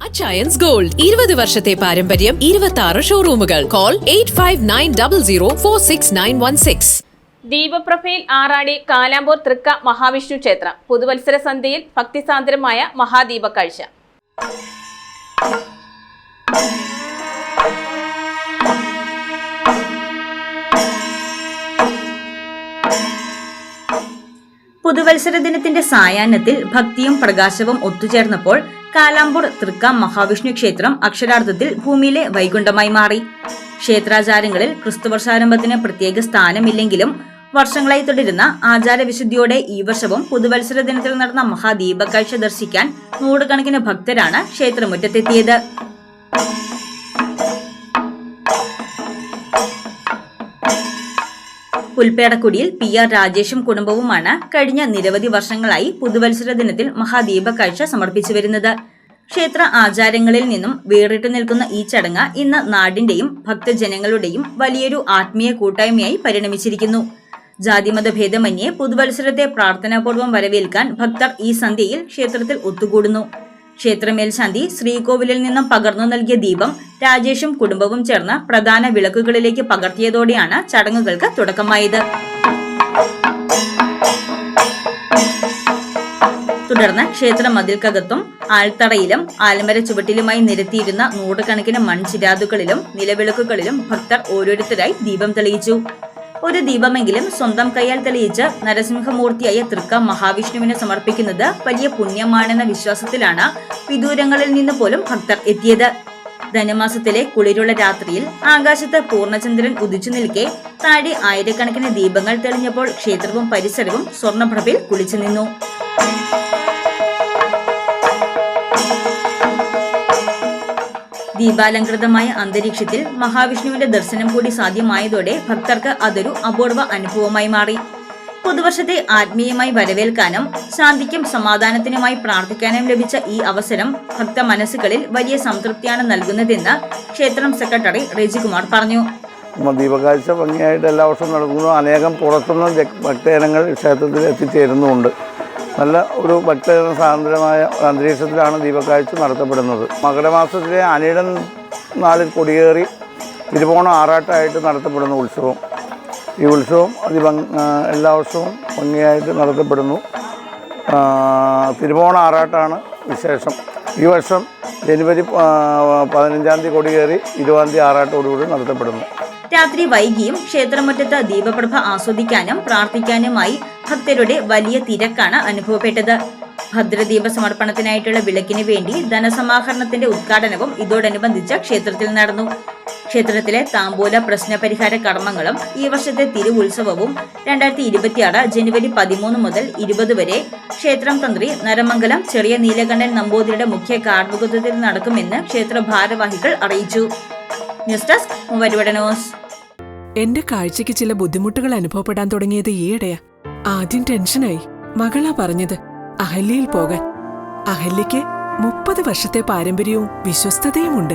Achayans gold ഇരുപത് വർഷത്തെ പാരമ്പര്യം ഇരുപത്തി ആറ് ഷോറൂമുകൾ call eight five nine double zero four six nine one six ദീപപ്രഭയിൽ ആറാടി കാലാമ്പൂർ തൃക്ക മഹാവിഷ്ണു ക്ഷേത്രം. പുതുവത്സര സന്ധ്യയിൽ ഭക്തിസാന്ദ്രമായ മഹാദീപ കാഴ്ച. പുതുവത്സര ദിനത്തിന്റെ സായാഹ്നത്തിൽ ഭക്തിയും പ്രകാശവും ഒത്തുചേർന്നപ്പോൾ കാലാമ്പൂർ തൃക്ക മഹാവിഷ്ണു ക്ഷേത്രം അക്ഷരാർത്ഥത്തിൽ ഭൂമിയിലെ വൈകുണ്ഠമായി മാറി. ക്ഷേത്രാചാരങ്ങളിൽ ക്രിസ്തുവർഷാരംഭത്തിന് പ്രത്യേക സ്ഥാനമില്ലെങ്കിലും വർഷങ്ങളായി തുടരുന്ന ആചാരവിശുദ്ധിയോടെ ഈ വർഷവും പുതുവത്സര ദിനത്തിൽ നടന്ന മഹാദീപക്കാഴ്ച ദർശിക്കാൻ നൂറുകണക്കിന് ഭക്തരാണ് ക്ഷേത്രമുറ്റത്തെത്തിയത്. പുൽപ്പേടക്കുടിയിൽ പി ആർ രാജേഷും കുടുംബവുമാണ് കഴിഞ്ഞ നിരവധി വർഷങ്ങളായി പുതുവത്സര ദിനത്തിൽ മഹാദീപ കാഴ്ച സമർപ്പിച്ചു വരുന്നത്. ക്ഷേത്ര ആചാരങ്ങളിൽ നിന്നും വേറിട്ടു നിൽക്കുന്ന ഈ ചടങ്ങ് ഇന്ന് നാടിന്റെയും ഭക്തജനങ്ങളുടെയും വലിയൊരു ആത്മീയ കൂട്ടായ്മയായി പരിണമിച്ചിരിക്കുന്നു. ജാതിമത ഭേദമന്യേ പുതുവത്സരത്തെ പ്രാർത്ഥനാപൂർവം വരവേൽക്കാൻ ഭക്തർ ഈ സന്ധ്യയിൽ ക്ഷേത്രത്തിൽ ഒത്തുകൂടുന്നു. ക്ഷേത്രമേൽശാന്തി ശ്രീകോവിലിൽ നിന്നും പകർന്നു നൽകിയ ദീപം രാജേഷും കുടുംബവും ചേർന്ന് പ്രധാന വിളക്കുകളിലേക്ക് പകർത്തിയതോടെയാണ് ചടങ്ങുകൾക്ക് തുടക്കമായത്. തുടർന്ന് ക്ഷേത്ര മതിൽക്കകത്തും ആൽത്തറയിലും ആൽമര ചുവട്ടിലുമായി നിരത്തിയിരുന്ന നൂറുകണക്കിന് മൺചിരാതുകളിലും നിലവിളക്കുകളിലും ഭക്തർ ഓരോരുത്തരായി ദീപം തെളിയിച്ചു. ഒരു ദീപമെങ്കിലും സ്വന്തം കൈയാൽ തെളിയിച്ച് നരസിംഹമൂർത്തിയായ തൃക്ക മഹാവിഷ്ണുവിനെ സമർപ്പിക്കുന്നത് വലിയ പുണ്യമാണെന്ന വിശ്വാസത്തിലാണ് വിദൂരങ്ങളിൽ നിന്ന് പോലും ഭക്തർ എത്തിയത്. ധനുമാസത്തിലെ കുളിരുള്ള രാത്രിയിൽ ആകാശത്ത് പൂർണചന്ദ്രൻ ഉദിച്ചു നിൽക്കെ താഴെ ആയിരക്കണക്കിന് ദീപങ്ങൾ തെളിഞ്ഞപ്പോൾ ക്ഷേത്രവും പരിസരവും സ്വർണപ്രഭയിൽ കുളിച്ചു നിന്നു. ദീപാലങ്കൃതമായ അന്തരീക്ഷത്തിൽ മഹാവിഷ്ണുവിന്റെ ദർശനം കൂടി സാധ്യമായതോടെ ഭക്തർക്ക് അതൊരു അപൂർവ അനുഭവമായി മാറി. പുതുവർഷത്തെ ആത്മീയമായി വരവേൽക്കാനും ശാന്തിക്കും സമാധാനത്തിനുമായി പ്രാർത്ഥിക്കാനും ലഭിച്ച ഈ അവസരം ഭക്ത മനസ്സുകളിൽ വലിയ സംതൃപ്തിയാണ് നൽകുന്നതെന്ന് ക്ഷേത്രം സെക്രട്ടറി റെജികുമാർ പറഞ്ഞു. ദീപകാഴ്ച ഭംഗിയായിട്ട് എല്ലാ വർഷവും നടക്കുന്നു. അനേകം പുറത്തുനിന്ന് ഭക്തജനങ്ങൾ ക്ഷേത്രത്തിൽ എത്തിച്ചേരുന്നുമുണ്ട് നല്ല ഒരു ഭക്ത സാന്ദ്രമായ അന്തരീക്ഷത്തിലാണ് ദീപക്കാഴ്ച നടത്തപ്പെടുന്നത്. മകരമാസത്തിലെ അനിടൻ നാളിൽ കൊടിയേറി തിരുവോണം ആറാട്ടായിട്ട് നടത്തപ്പെടുന്ന ഉത്സവം. ഈ ഉത്സവം അതി എല്ലാ വർഷവും ഭംഗിയായിട്ട് നടത്തപ്പെടുന്നു. തിരുവോണ ആറാട്ടാണ് വിശേഷം. ഈ വർഷം ജനുവരി പതിനഞ്ചാം തീയതി കൊടിയേറി ഇരുപതാം തീയതി ആറാട്ടോടുകൂടി നടത്തപ്പെടുന്നു. രാത്രി വൈകിയും ക്ഷേത്രമുറ്റത്ത് ദീപപ്രഭ ആസ്വദിക്കാനും പ്രാർത്ഥിക്കാനുമായി ഭക്തരുടെ വലിയ തിരക്കാണ് അനുഭവപ്പെട്ടത്. ഭദ്രദീപ സമർപ്പണത്തിനായിട്ടുള്ള വിളക്കിന് വേണ്ടി ധനസമാഹരണത്തിന്റെ ഉദ്ഘാടനവും ഇതോടനുബന്ധിച്ച് ക്ഷേത്രത്തിൽ നടന്നു. ക്ഷേത്രത്തിലെ താമ്പൂല പ്രശ്നപരിഹാര കർമ്മങ്ങളും ഈ വർഷത്തെ തിരുവുത്സവവും രണ്ടായിരത്തി ഇരുപത്തിയാറ് ജനുവരി പതിമൂന്ന് മുതൽ ഇരുപത് വരെ ക്ഷേത്രം തന്ത്രി നരമംഗലം ചെറിയ നീലകണ്ഠൻ നമ്പൂതിരിയുടെ മുഖ്യ കാർമ്മികത്വത്തിൽ നടക്കുമെന്ന് ക്ഷേത്ര ഭാരവാഹികൾ അറിയിച്ചു. News desk news. എന്റെ കാഴ്ചയ്ക്ക് ചില ബുദ്ധിമുട്ടുകൾ അനുഭവപ്പെടാൻ തുടങ്ങിയത് ഈയിടെയാ. ആദ്യം ടെൻഷനായി. മകളാ പറഞ്ഞത് അഹല്യയിൽ പോകാൻ. അഹല്യയ്ക്ക് മുപ്പത് വർഷത്തെ പാരമ്പര്യവും വിശ്വസ്തതയുമുണ്ട്.